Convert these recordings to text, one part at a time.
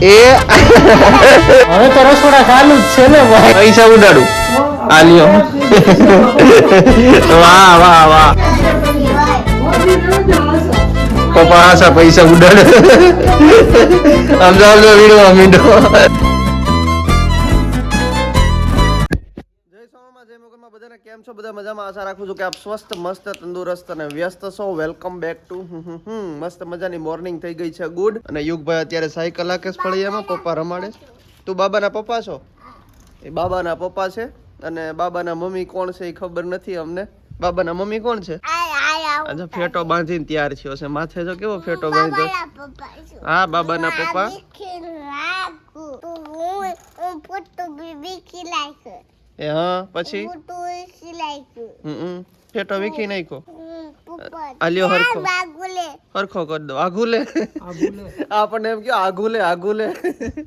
એ હવે તો રસોડા ચાલુ જ છે ને ભાઈ. પૈસા ઉડાડું. આ લ્યો. વાહ વાહ વાહ. પપ્પા આશા પૈસા ઉડાડે. સમજો વીડો મીંડો. છો? બધા મજામાં? આશા રાખું છું કે આપ સ્વસ્થ મસ્ત તંદુરસ્ત અને વ્યસ્ત છો. વેલકમ બેક ટુ મસ્ત મજાની મોર્નિંગ થઈ ગઈ છે ગુડ અને યુગભાઈ અત્યારે સાયકલ હાકે ફળિયામાં પપ્પા રમાડે તું બાબાના પપ્પા છો? એ બાબાના પપ્પા છે. અને બાબાના મમ્મી કોણ છે એ ખબર નથી અમને. બાબાના મમ્મી કોણ છે? આજે ફેટો બાંધીને તૈયાર થયો છે. માથે જો કેવો ફેટો બાંધ્યો? હા બાબાના પપ્પા. એ હા પછી? હમ. ફેટો વીખી નાખ્યો? આલ્યો હરખો. હરખો કરી દો. આઘુલે આપણને એમ કયો આઘુલે આઘુલે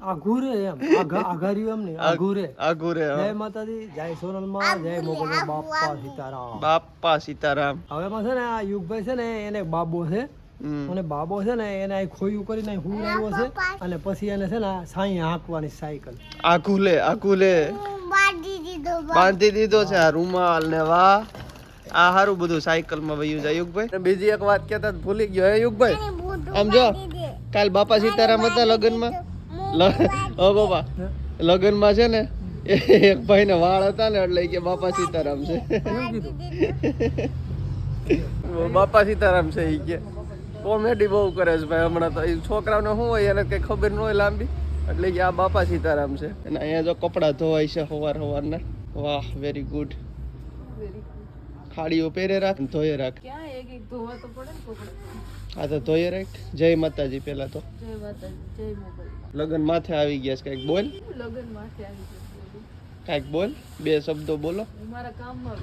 આઘુરે એમ. આઘા આઘાર્યું એમ ને આઘુરે આઘુરે જય માતાજી જય સોનલમાં જય મોગલ બાપા સીતારામ. બાપા સીતારામ. હવે માં છે ને આ યુગભાઈ છે ને એને બાબો છે. અને બાબો છે ને એને આ ખોયું કરીને હું આવ્યો છે. અને પછી એને છે ને સાઈ હાંકવાની સાયકલ. આઘુલે આઘુલે. બાંધી દીધો છે આ રૂમાલ ને વાહ. આ હારું બધું સાયકલમાં વયું જાય યુગભાઈ. બીજી એક વાત કેતા ભૂલી ગયો હે યુગભાઈ? આમ જો કાલ બાપા સીતારામ હતા લગ્નમાં. માં ઓ બાપા લગ્નમાં છે ને એક ભાઈ ને વાળ હતા ને એટલે કે બાપા સીતારામ છે. બાપા સીતારામ છે એ કે. કોમેડી બહુ કરે છે ભાઈ હમણાં તો છોકરાઓને શું હોય એને કઈ ખબર ન હોય લાંબી? એટલે કે આ બાપા સીતારામ છે. અને અહીંયા જો કપડાં ધોવાય છે સવાર સવારના વાહ વેરી ગુડ ખાડીઓ પહેરે રાખ ધોયે રાખ. ક્યાં એક એક ધોવા તો પડે ને કપડાં? આ તો ધોયે રાખ. જય માતાજી પેલા તો. જય માતાજી જય મોગલ. લગન માથે આવી ગયા છે કંઈક બોલ. લગન માથે આવી ગયા કંઈક બોલ બે શબ્દો બોલો. મારા કામમાં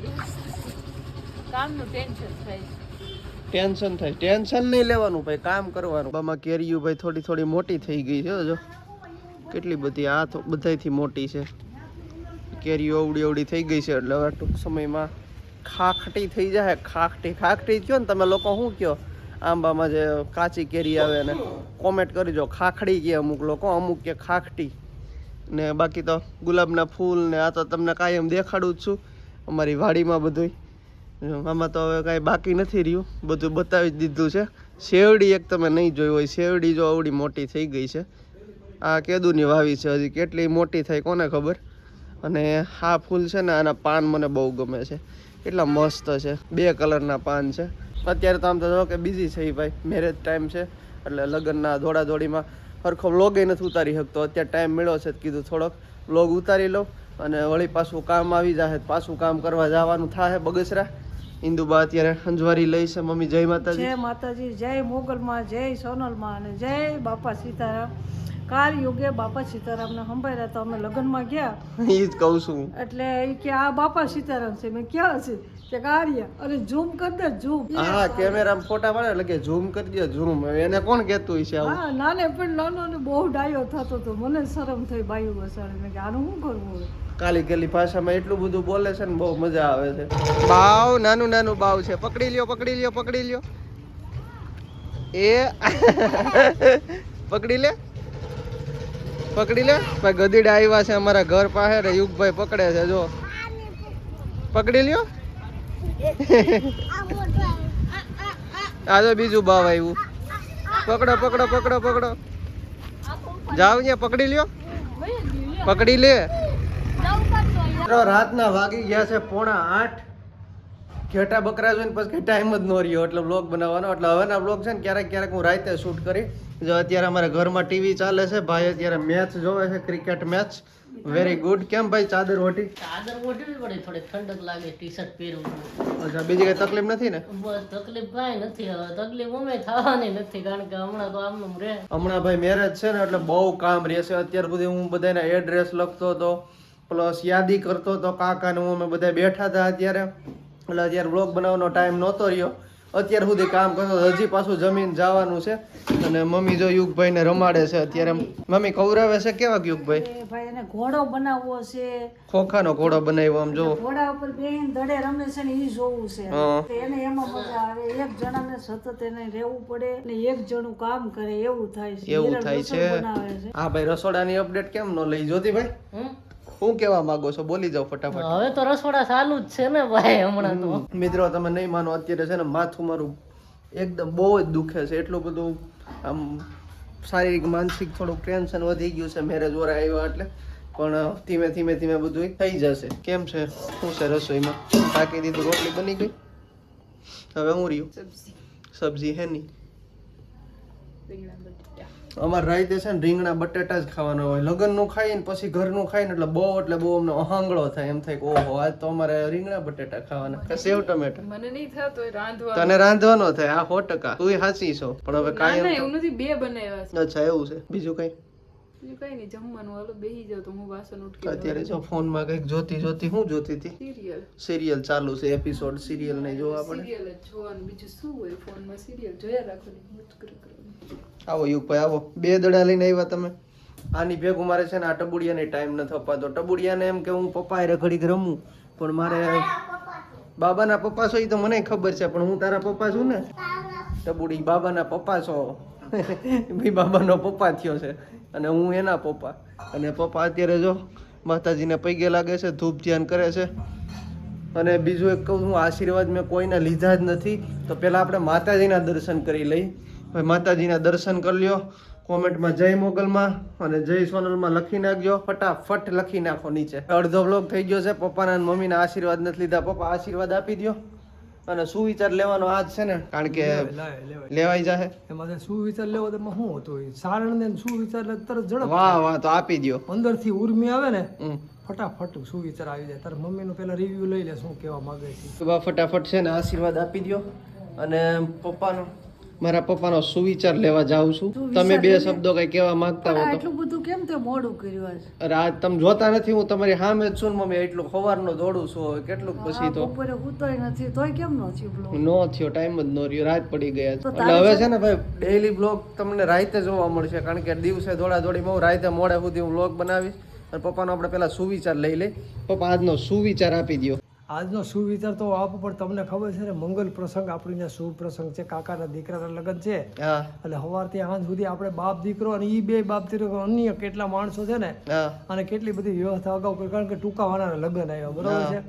કામનું ટેન્શન થાય છે. ટેન્શન થાય. ટેન્શન નહીં લેવાનું ભાઈ કામ કરવાનું. બામાં કેરીયું ભાઈ થોડી થોડી મોટી થઈ ગઈ છે જો. કેટલી બધી? આ તો બધાયથી મોટી છે. કેરીઓ અવડી અવડી થઈ ગઈ છે, એટલે હવે ટૂંક સમયમાં ખાખટી થઈ જાય ખાખટી ખાખટી કયો ને તમે લોકો શું કહો? આંબામાં જે કાચી કેરી આવે ને કોમેન્ટ કરજો ખાખડી કે અમુક લોકો, અમુક કે ખાખટી. ને બાકી તો ગુલાબના ફૂલ ને આ તો તમને કાયમ દેખાડું જ છું, અમારી વાડીમાં બધુંય. આમાં તો હવે કાંઈ બાકી નથી રહ્યું. બધું બતાવી જ દીધું છે. શેવડી એક તમે નહીં જોઈ હોય. શેવડી જો આવડી મોટી થઈ ગઈ છે. આ કેદુની વાવી છે હજી કેટલી મોટી થાય કોને ખબર? અને આ ફૂલ છે ને આના પાન મને બહુ ગમે છે. કેટલા મસ્ત છે. બે કલરના પાન છે. અત્યારે તો આમ તો જો કે બીજી છે એ ભાઈ. મેરેજ ટાઈમ છે. એટલે લગ્નના દોડાદોડીમાં સરખો સરખો એ નથી ઉતારી શકતો. અત્યારે ટાઈમ મળ્યો છે કીધું થોડોક વ્લોગ ઉતારી લો અને વળી પાછું કામ આવી જાય પાછું કામ કરવા જવાનું થાય બગસરા. ઇન્દુબા અત્યારે અંજવારી લઈ છે મમ્મી. જય માતાજી. જય માતાજી, જય મોગલમાં, જય સોનલમાં અને જય બાપા સીતારામ. કાલ યુગે બાપા સીતારામને સંભાળ્યા તો અમે લગ્નમાં ગયા. એ જ કહું છું. એટલે એ કે આ બાપા સીતારામ છે. મેં ક્યાં છે કે કાર્યા અને ઝૂમ કરી દે ઝૂમ. હા કેમેરામાં ફોટા પાડે એટલે કે ઝૂમ કરી દે ઝૂમ. એને કોણ કહેતું હશે આવું? હા નાને પણ નાનો ને બહુ ડાયો થતો તો મને શરમ થઈ બાયું વસાડે. મેં કે આનું શું કરવું હવે? કાલી કાલી ભાષામાં એટલું બધું બોલે છે ને બહુ મજા આવે છે. બાવ નાનું નાનું બાવ છે. પકડી લ્યો પકડી લ્યો પકડી લ્યો. એ પકડી લે. પકડી લે. ભાઈ ગધીડા આવ્યા છે અમારા ઘર પાસે રે યુગભાઈ પકડે છે જો. પકડી લ્યો. આ તો બીજું ભાવ આવ્યું પકડો પકડો પકડો પકડો. જાવ ત્યાં પકડી લ્યો. પકડી લે. રાતના વાગી ગયા છે પોણા આઠ. ઘેટા બકરા જોઈને પછી ટાઈમ જ ન રહ્યો. એટલે બ્લોગ બનાવવાનો. એટલે હવેના બ્લોગ છે ને ક્યારેક ક્યારેક હું રાતે શૂટ કરી. જો અત્યારે અમારા ઘરમાં ટીવી ચાલે છે. ભાઈ અત્યારે મેચ જોવે છે ક્રિકેટ મેચ વેરી ગુડ કેમ ભાઈ ચાદર ઓઢી? ચાદર ઓઢવી પડે. થોડી ઠંડક લાગે ટી શર્ટ પહેરવું અચ્છા બીજી કઈ તકલીફ નથી ને? બસ તકલીફ કાંઈ નથી. હવે તકલીફ અમે થવાની નથી કારણ કે હમણાં તો આમનું રહે. હમણાં ભાઈ મેરેજ છે ને એટલે બહુ કામ રહેશે. અત્યાર સુધી હું બધાને એડ્રેસ લખતો હતો પ્લસ યાદી કરતો હતો કાકાનું હું અમે બધા બેઠા હતા અત્યારે. એટલે અત્યારે બ્લોગ બનાવવાનો ટાઈમ નહોતો રહ્યો. અત્યાર સુધી કામ કરતો હજી પાછું જમીન જવાનું છે. અને મમ્મી જો યુગભાઈને રમાડે છે. અત્યારે મમ્મી કવરાવે છે? કેવા યુગભાઈ? ભાઈ એને ઘોડો બનાવવો છે. ખોખાનો ઘોડો બનાવ્યો આમ જો. ઘોડા ઉપર બેહીને દડે રમે છે ને ઈ જોવું છે. એને એમાં મજા આવે. એક જણાને સતત એને રહેવું પડે ને એક જણું કામ કરે એવું થાય છે. એવું થાય છે. હા ભાઈ રસોડાની અપડેટ કેમ ન લઈ? જ્યોતિભાઈ? હમ? શું કહેવા માંગો છો? બોલી જાઓ ફટાફટ. હવે તો રસોડા ચાલુ જ છે ને ભાઈ હમણાં તો. મિત્રો તમે નહીં માનો અત્યારે છે ને માથું મારું એકદમ બહુ જ દુખે છે. એટલું બધું આમ શારીરિક માનસિક થોડુંક ટેન્શન વધી ગયું છે. મેરેજ વરા આવ્યા એટલે. પણ ધીમે ધીમે ધીમે બધું થઈ જશે. કેમ છે? શું છે રસોઈમાં? બાકી દીધું રોટલી બની ગઈ? હવે હું રહ્યું? સબ્જી. હે ની અમારે રાતે છે ને રીંગણા બટેટા જ ખાવાના હોય. લગ્નનું ખાઈએ ને પછી ઘરનું ખાઈએ ને એટલે બહુ એટલે બહુ અમને અહાંગળો થાય. એમ થાય કે ઓહો આજ તો અમારે રીંગણા બટેટા ખાવાના. કે સેવ ટમેટા. મને નહીં થતો રાંધવા તને રાંધવાનો થાય. આ સો ટકા. તું સાચી છો. પણ હવે કાંઈ એવું નથી. બે બનાવ્યા છે. અચ્છા એવું છે. બીજું કઈ? બીજું કઈ નહીં જમવાનું હાલો બેહી જાવ તો હું વાસણ ઉઠકી અત્યારે જો ફોનમાં કંઈક જોતી જોતી હું જોતી હતી? સિરિયલ. સિરિયલ ચાલુ છે એપિસોડ સિરિયલ ને જોવા પડે સિરિયલ જ જોવાનું બીજું શું હોય ફોનમાં સિરિયલ? જોયા રાખવાની આવો કરે કરવાની. આવો બે દડા લઈને આવ્યા તમે. આની ભેગું મારે છે ને આ ટબુડિયાને ટાઈમ નથી અપાતો. ટબુડિયાને એમ કે હું પપ્પા ઘડીક રમું પણ મારે બાબાના પપ્પા છો એ તો મને ખબર છે પણ હું તારા પપ્પા છું ને? ટબુડી બાબાના પપ્પા છો. ભાઈ બાબાનો પપ્પા થયો છે. અને હું એના પપ્પા. અને પપ્પા અત્યારે જો માતાજીને પૈગે લાગે છે, ધૂપ ધ્યાન કરે છે. અને બીજું એક કહું, હું આશીર્વાદ મેં કોઈને લીધા જ નથી. તો પહેલાં આપણે માતાજીના દર્શન કરી લઈ. ભાઈ, માતાજીના દર્શન કરી લ્યો. કોમેન્ટમાં જય મોગલમાં અને જય સોનલમાં લખી નાખજો. ફટાફટ લખી નાખો નીચે. અડધો બ્લોક થઈ ગયો છે. પપ્પાના મમ્મીના આશીર્વાદ નથી લીધા. પપ્પા આશીર્વાદ આપી દો અને સુવિચાર લેવાનો આજ છે ને કારણ કે લેવાઈ જાય એમાં સુવિચાર વિચાર લેવો તેમાં શું હતું? સારણ ને સુવિચાર તરત ઝડપ વાહ વાહ તો આપી દો અંદરથી ઉર્મી આવે ને. ફટાફટ સુવિચાર વિચાર આવી જાય. તારા મમ્મીનું પેલા રિવ્યુ લઈ લે શું કહેવા માંગે છે. ફટાફટ છે ને આશીર્વાદ આપી દો અને પપ્પાનો મારા પપ્પાનો સુવિચાર લેવા જાઉં છું. તમે બે શબ્દો કઈ કહેવા માંગતા હો એટલું બધું કેમ તે મોડું કર્યું આજ? તમે જોતા નથી હું તમારી સામે જ છું ને મમ્મી એટલું સવારનો દોડું છું કેટલું પછી તો. બપોરે ઉતોય નથી તોય કેમ નો થયું નો થયો ટાઈમ જ નો રહ્યો રાત પડી ગયા એટલે હવે છે ને ભાઈ ડેઈલી બ્લોગ તમને રાતે જોવા મળશે કારણ કે દિવસે દોડા દોડી હું રાતે મોડે સુધી હું બ્લોગ બનાવીશ. અને પપ્પાનો આપણે પહેલા સુવિચાર લઈ લઈ. પપ્પા આજનો સુવિચાર આપી દો આજનો સુવિચાર તો આપો પણ તમને ખબર છે ને મંગલ પ્રસંગ આપણી ત્યાં શુભ પ્રસંગ છે. કાકાના દીકરાના લગ્ન છે. એટલે સવારથી આજ સુધી આપણે બાપ દીકરો અને એ બે બાપ દીકરો અન્ય કેટલા માણસો છે ને અને કેટલી બધી વ્યવસ્થા અગાઉ કરી. કારણ કે ટૂંકાવાના લગ્ન આવ્યા બરોબર છે?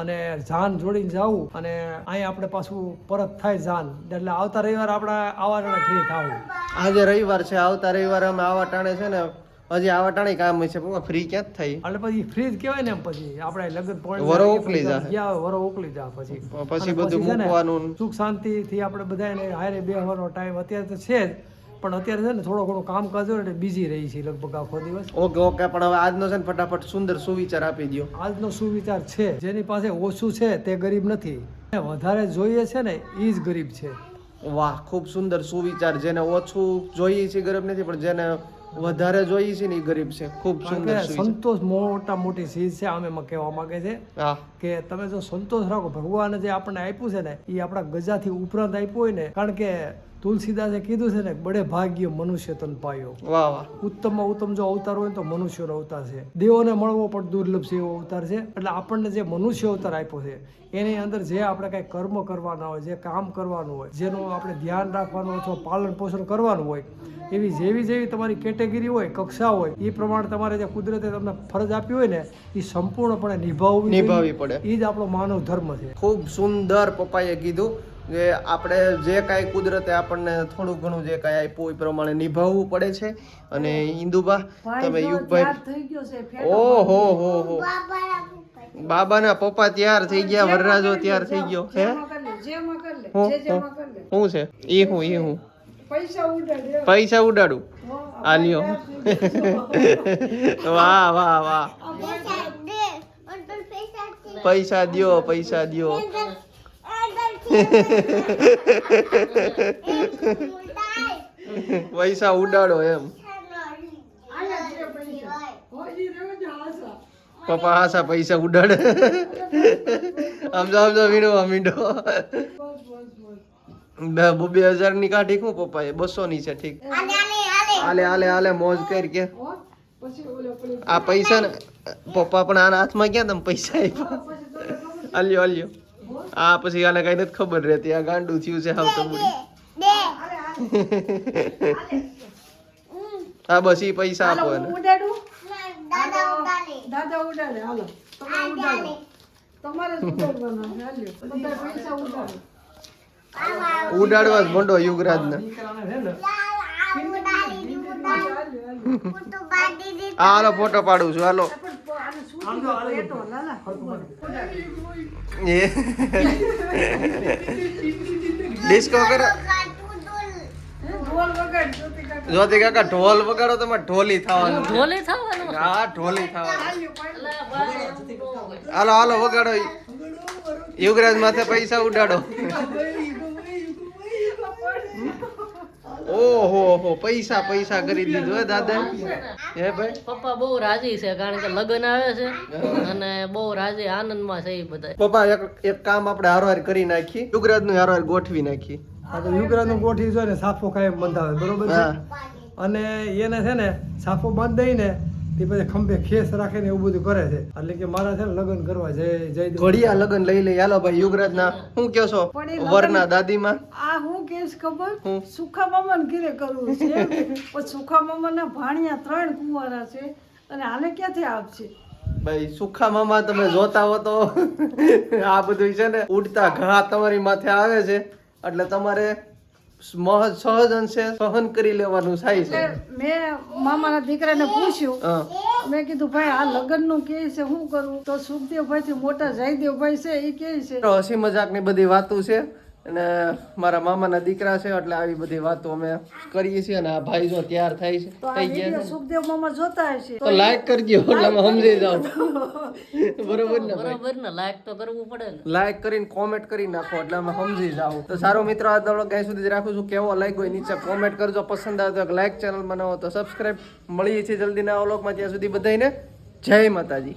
અને જાન જોડીને જવું અને અહીં આપણે પાછું પરત થાય જાન. એટલે આવતા રવિવાર આપણે આવા ફ્રી થવું. આજે રવિવાર છે આવતા રવિવારે અમે આવા ટાણે છે ને હજી આ વટાણી કામ છે પણ ફ્રી ક્યાં જ થઈ. એટલે પછી ફ્રી જ કહેવાય ને એમ પછી. આપણે લગ્ન પોઈન્ટ વરો ઉકલી જાય. વરો ઉકલી જાય પછી. પછી બધું મૂકવાનું. સુખ શાંતિથી આપણે બધાને હારે બેહવાનો ટાઈમ અત્યારે તો છે જ પણ અત્યારે છે ને થોડો ઘણો કામકાજ હોય ને એટલે બીજી રહી છે લગભગ આખો દિવસ. ઓકે ઓકે પણ હવે આજનો છે ને ફટાફટ સુંદર સુવિચાર આપી દો આજનો સુવિચાર છે. જેની પાસે ઓછું છે તે ગરીબ નથી. વધારે જોઈએ છે ને એ જ ગરીબ છે. વાહ ખૂબ સુંદર સુવિચાર. જેને ઓછું જોઈએ છે ગરીબ નથી પણ જેને વધારે જોઈએ છે ને એ ગરીબ છે. ખૂબ સુંદર સંતોષ મોટા મોટી ચીજ છે આમ એમાં કહેવા માંગે છે કે તમે જો સંતોષ રાખો ભગવાને જે આપણને આપ્યું છે ને એ આપણા ગજાથી ઉપરાંત આપ્યું હોય ને કારણ કે તુલસીદાસે કીધું છે ને બડે ભાગ્ય મનુષ્ય તન પાયો. વાહ વાહ. ઉત્તમમાં ઉત્તમ જો અવતાર હોય તો મનુષ્યનો અવતાર છે. દેવોને મળવો પણ દુર્લભ છે એવો અવતાર છે. એટલે આપણને જે મનુષ્ય અવતાર આપ્યો છે એની અંદર જે આપણે કાંઈ કર્મ કરવાના હોય જે કામ કરવાનું હોય જેનું આપણે ધ્યાન રાખવાનું અથવા પાલન પોષણ કરવાનું હોય એવી જેવી જેવી તમારી કેટેગરી હોય કક્ષા હોય એ પ્રમાણે તમારે જે કુદરતે તમને ફરજ આપી હોય ને એ સંપૂર્ણપણે નિભાવવી નિભાવવી પડે. એ જ આપણો માનવ ધર્મ છે. ખૂબ સુંદર પપ્પાએ કીધું. કે આપણે જે કાંઈ કુદરતે આપણને થોડું ઘણું જે કાંઈ આપ્યું એ પ્રમાણે નિભાવવું પડે છે. અને ઇન્દુબા તમે યુગભાઈ તૈયાર થઈ ગયો છે ફેટો ઓહો હો હો બાબાના પપ્પા તૈયાર થઈ ગયા વરરાજો તૈયાર થઈ ગયો હે? જેમાં કરી લે જેમાં કરી લે હું જે જેમાં કરી લે. શું છે? એ હું એ હું. પૈસા પૈસા ઉડાડું? આ લ્યો. વાહ વાહ વાહ. પૈસા દ્યો પૈસા દ્યો. પૈસા ઉડાડો એમ. પપ્પા હાસા પૈસા ઉડાડે. સમજો જો, આમ મીડો મીંડો બે હજારની કાઢી હું પપ્પા એ બસો ની છે, ઠીક. આલે આલે આલે મોજ કર કે. આ પૈસા ને પપ્પા પણ આના હાથમાં ક્યાં તમે પૈસા આપ્યા. અલ્યો આલ્યો આ પછી આને કઈ નથી ખબર રહેતી. આ ગાંડું થયું છે હાવ તો બુડી હા બસ ઈ પૈસા આપો એને દાદા ઉડાડે. હાલો. તમે ઉડાડો. તમારે જ ઉડાડવાના છે, હાલ્યો. બધા પૈસા ઉડાડો. ઉડાડવા જ મોટો યુગરાજ ને હાલો ફોટો પાડું છું હાલો. ડિસ્કો કરો. ઢોલ. જ્યોતિ કાકા. ઢોલ વગાડો તમે ઢોલી થવાનું. ઢોલી થવાનું? હા ઢોલી થવાનું. હાલો હાલો વગાડો. યુગરાજ માથે પૈસા ઉડાડો. ઓહો ઓહો પૈસા પૈસા કરી દીધું હે દાદા. હે ભાઈ? પપ્પા બહુ રાજી છે કારણ કે લગ્ન આવે છે અને બહુ રાજી આનંદમાં છે એ બધા પપ્પા એક એક કામ આપણે હારવાર કરી નાખી. યુગરાજનું હારવાર ગોઠવી નાખી. આ તો યુગરાજનું ગોઠવી છે ને સાફો કાયમ બંધાવે બરોબર છે? અને એને છે ને સાફો બાંધી દઈને તે પછી ખંભે ખેસ રાખે ને એવું બધું કરે છે. એટલે કે મારા છે ને લગ્ન કરવા જય જય ઘડિયા લગ્ન લઈ લઈ. હાલો ભાઈ યુગરાજ ના હું કયો છો વરના દાદી માં આ હું કેસ ખબર? સુખા મામાને ઘીરે કરવું છે. પણ સુખા મામાના ભાણિયા ત્રણ કુંવારા છે અને આને ક્યાંથી આપશે? ભાઈ સુખા મામા તમે જોતા હો તો આ બધું છે ને ઉડતા ઘા તમારી માથે આવે છે. એટલે તમારે સહજ અંશે સહન કરી લેવાનું થાય છે. મેં મામાના દીકરાને પૂછ્યું. મેં કીધું ભાઈ આ લગ્નનું કે છે? શું કરવું તો સુખદેવભાઈ થી મોટા જયદેવભાઈ છે એ કે છે? હસી મજાકની બધી વાતો છે. અને મારા મામાના દીકરા છે એટલે આવી બધી વાતો અમે કરીએ છીએ અને આ ભાઈ જો તૈયાર થાય છે થઈ ગયા વીડિયો સુખદેવ મામા જોતા હશે. તો લાઈક કરજો એટલે અમે સમજી જાવ બરોબર ને બરોબર ને લાઈક તો કરવું પડે ને. લાઈક કરીને કોમેન્ટ કરી નાખો એટલે અમે સમજી જાવ તો સારો મિત્રો આ દડો ક્યાં સુધી રાખું છું. કેવો લાઈક હોય નીચે કોમેન્ટ કરજો. પસંદ આવે તો લાઈક ચેનલ બનાવો તો સબસ્ક્રાઇબ મળીએ છીએ જલ્દી ના વ્લોગમાં ત્યાં સુધી બધાને જય માતાજી.